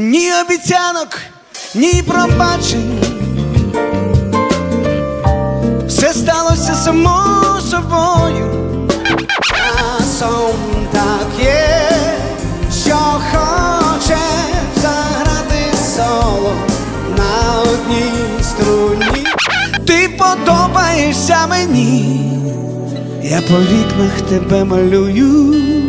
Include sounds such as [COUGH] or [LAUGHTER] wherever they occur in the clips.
ні обіцянок, ні пробачень. Все сталося само собою. Часом так є, що хоче заграти соло на одній струні. Ти подобаєшся мені, я по вікнах тебе малюю.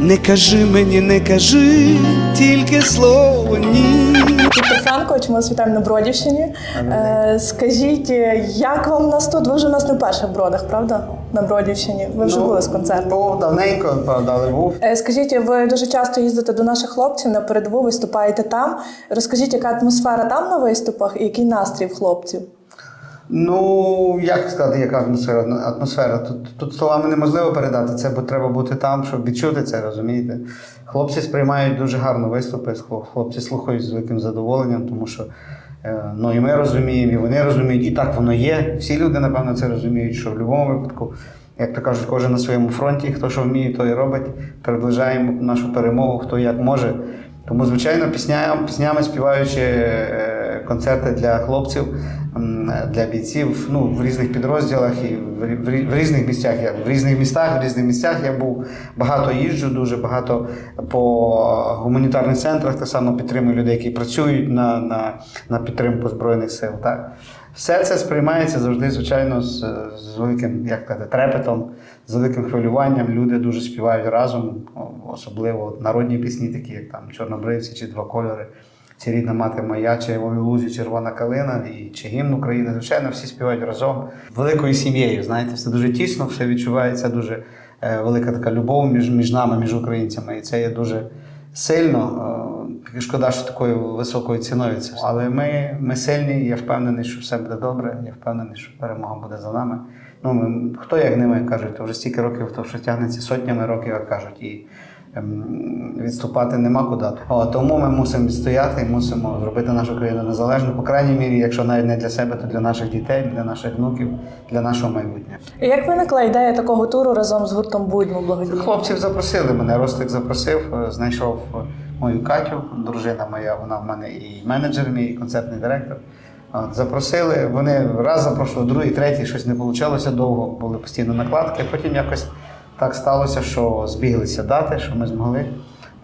Не кажи мені, не кажи, тільки слово ні. Віктор Франкович, ми вас вітаємо на Бродівщині. Е, скажіть, як вам нас тут? Ви вже у нас не вперше в Бродах, правда? На Бродівщині. Ви вже були з концертом. Був давненько, правда, але був. Е, Скажіть, ви дуже часто їздите до наших хлопців на передову, виступаєте там. Розкажіть, яка атмосфера там на виступах і який настрій в хлопців? Ну, як сказати, яка атмосфера? Атмосфера. Тут, тут словами неможливо передати це, бо треба бути там, щоб відчути це, розумієте? Хлопці сприймають дуже гарно виступи, хлопці слухають з великим задоволенням, тому що е, ну, і ми розуміємо, і вони розуміють, і так воно є. Всі люди, напевно, це розуміють, що в будь-якому випадку, як то кажуть, кожен на своєму фронті, хто що вміє, той і робить. Приближаємо нашу перемогу, хто як може. Тому, звичайно, пісня, піснями співаючи е, концерти для хлопців, для бійців ну, в різних підрозділах і в, в, різних місцях. Я в різних містах, в різних місцях я був багато їжджу, дуже багато по гуманітарних центрах так само підтримую людей, які працюють на, на, на підтримку Збройних сил. Так. Все це сприймається завжди, звичайно, з, з великим як казати, трепетом, з великим хвилюванням. Люди дуже співають разом, особливо народні пісні, такі як там Чорнобривці чи Два кольори, чи рідна мати моя, чи «Ой лузі Червона калина, і чи гімн України. Звичайно, всі співають разом великою сім'єю. Знаєте, все дуже тісно, все відчувається дуже е, велика така любов між, між нами, між українцями. І це є дуже сильно. Е, шкода, що такою високою ціною це. Але ми, ми сильні, я впевнений, що все буде добре. Я впевнений, що перемога буде за нами. Ну, ми, хто як ними кажуть, то вже стільки років, то що тягнеться сотнями років, як кажуть, і відступати нема куди. О, тому ми мусимо відстояти і мусимо зробити нашу країну незалежну, по крайній мірі, якщо навіть не для себе, то для наших дітей, для наших внуків, для нашого майбутнього. І Як виникла ідея такого туру разом з гуртом Будьмо благодійно? Хлопців запросили мене. Ростик запросив, е, знайшов е, мою Катю, дружина моя, вона в мене і менеджер, мій і концертний директор. От, запросили, вони раз запрошували, другий, третій, щось не вийшло довго, були постійно накладки. Потім якось так сталося, що збіглися дати, що ми змогли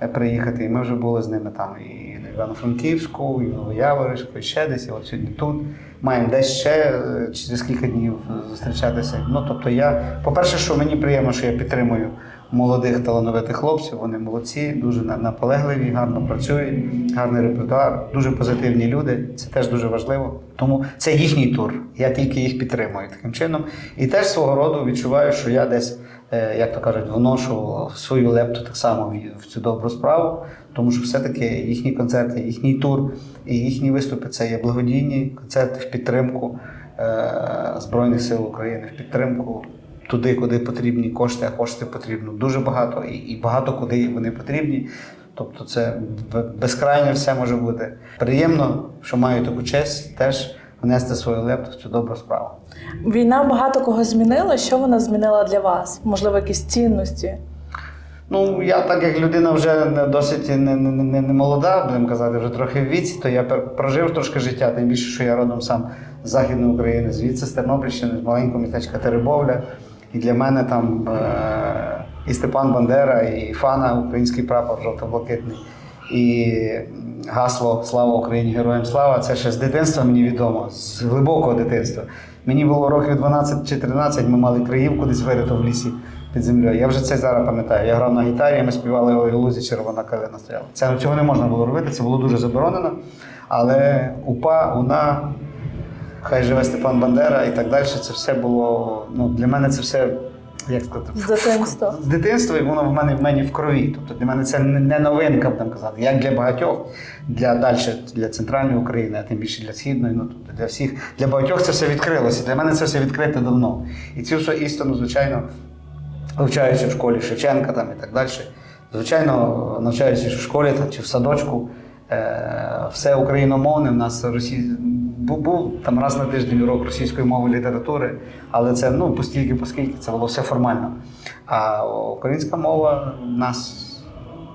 е, приїхати. І ми вже були з ними там і на Івано-Франківську, і в Новояворівську, і ще десь, і от сьогодні тут. Маємо десь ще е, через кілька днів зустрічатися. Ну, тобто я, по-перше, що мені приємно, що я підтримую молодих талановитих хлопців. Вони молодці, дуже на- наполегливі, гарно працюють, гарний репертуар, дуже позитивні люди. Це теж дуже важливо. Тому це їхній тур. Я тільки їх підтримую таким чином. І теж свого роду відчуваю, що я десь, е, як то кажуть, вношу свою лепту так само в- цю добру справу. Тому що все-таки їхні концерти, їхній тур і їхні виступи це є благодійні концерти в підтримку е, Збройних сил України, в підтримку туди, куди потрібні кошти, а кошти потрібно дуже багато і, багато куди вони потрібні. Тобто це безкрайньо все може бути. Приємно, що маю таку честь теж внести свою лепту в цю добру справу. Війна багато кого змінила. Що вона змінила для вас? Можливо, якісь цінності? Ну, я так як людина вже не досить не, не, не, не молода, будемо казати, вже трохи в віці, то я прожив трошки життя, тим більше, що я родом сам з Західної України, звідси з Тернопільщини, з маленького містечка Теребовля. І для мене там е- і Степан Бандера, і Фана, український прапор жовто-блакитний, і гасло Слава Україні! Героям слава! Це ще з дитинства мені відомо, з глибокого дитинства. Мені було років 12 чи 13, ми мали Криївку десь вирито в лісі під землею. Я вже це зараз пам'ятаю. Я грав на гітарі, ми співали «Ой, лузі червона калина стояла. Це цього не можна було робити, це було дуже заборонено. Але УПА, УНА, хай живе Степан Бандера і так далі. Це все було. Ну, для мене це все. Як сказати, З дитинства. з дитинства, і воно в мене в мені в крові. Тобто для мене це не новинка, будемо казати. Як для багатьох, для далі, для центральної України, а тим більше для східної, ну тобто для всіх, для багатьох це все відкрилося. Для мене це все відкрите давно. І цю всю істину, звичайно, вивчаючи в школі Шевченка там і так далі. Звичайно, навчаючись в школі там, чи в садочку, е, все україномовне. В нас росі... був, там раз на тиждень урок російської мови літератури, але це ну, постільки, поскільки це було все формально. А українська мова в нас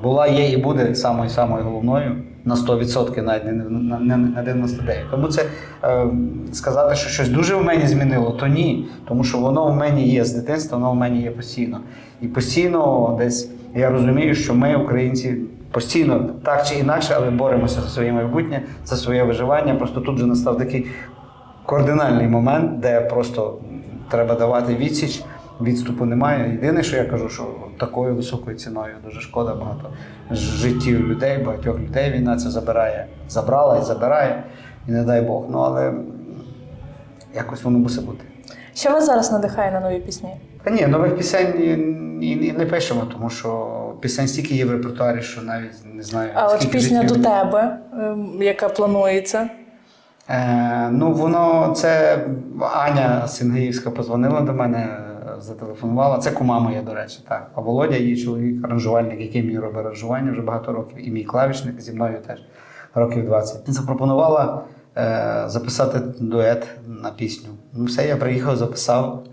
була, є і буде самою самою головною на 100%, навіть не на, не, на 99%. Тому це е, сказати, що щось дуже в мені змінило, то ні. Тому що воно в мені є з дитинства, воно в мені є постійно. І постійно десь я розумію, що ми, українці, постійно так чи інакше, але боремося за своє майбутнє, за своє виживання. Просто тут вже настав такий кардинальний момент, де просто треба давати відсіч. Відступу немає. Єдине, що я кажу, що такою високою ціною дуже шкода багато життів людей, багатьох людей війна це забирає, забрала і забирає, і не дай Бог. Ну але якось воно мусить бути. Що вас зараз надихає на нові пісні? Та ні, нових пісень і, і, і не пишемо, тому що пісень стільки є в репертуарі, що навіть не знаю. А от пісня до тебе, ем, яка планується. Е, ну, воно це Аня Сингеївська позвонила до мене, е, зателефонувала. Це кума моя, до речі, так. А Володя, її чоловік, аранжувальник, який мені робить аранжування вже багато років, і мій клавішник зі мною теж років 20. Запропонувала записати дует на пісню. Ну, все, я приїхав, записав.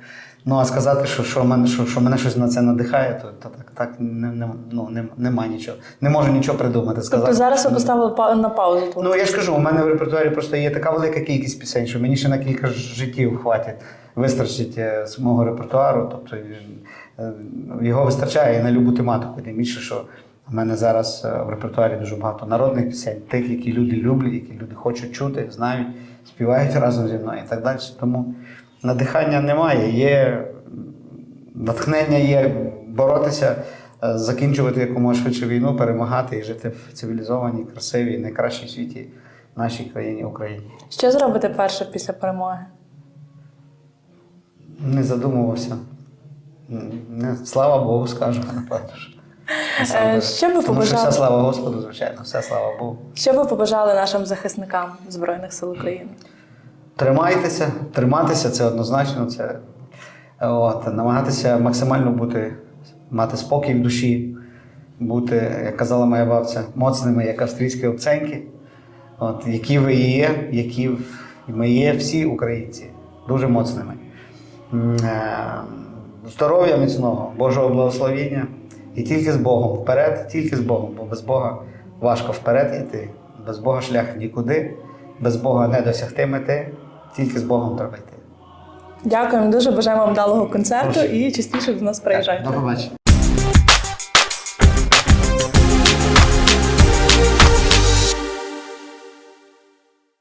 Ну, а сказати, що, що, мене, що, що мене щось на це надихає, то, то так, так не, не, ну, не, нема нічого. Не можу нічого придумати. Сказати. Тобто зараз ви поставили на паузу тут. Ну я ж кажу, у мене в репертуарі просто є така велика кількість пісень, що мені ще на кілька життів хватить вистачить е, з мого репертуару. Тобто е, його вистачає і на любу тематику. Тим більше, що в мене зараз е, в репертуарі дуже багато народних пісень, тих, які люди люблять, які люди хочуть чути, знають, співають разом зі мною і так далі. Тому надихання немає. Є натхнення є боротися, е, закінчувати якомога швидше війну, перемагати і жити в цивілізованій, красивій, найкращій світі нашій країні Україні. Що зробите перше після перемоги? Не задумувався. Слава Богу, скажу, напевно. [LAUGHS] що. Е, що побажали? вся слава Господу, звичайно, вся слава Богу. Що ви побажали нашим захисникам Збройних сил України? Тримайтеся, триматися це однозначно. Це от, намагатися максимально бути, мати спокій в душі, бути, як казала моя бабця, моцними, як австрійські обценьки. От, які ви є, які ми є всі українці, дуже моцними. Е, Здоров'я міцного, Божого благословіння. І тільки з Богом вперед, тільки з Богом, бо без Бога важко вперед йти. Без Бога шлях нікуди, без Бога не досягти мети, тільки з Богом треба йти. Дякуємо дуже, бажаємо вам вдалого концерту і частіше до нас приїжджайте. До побачення.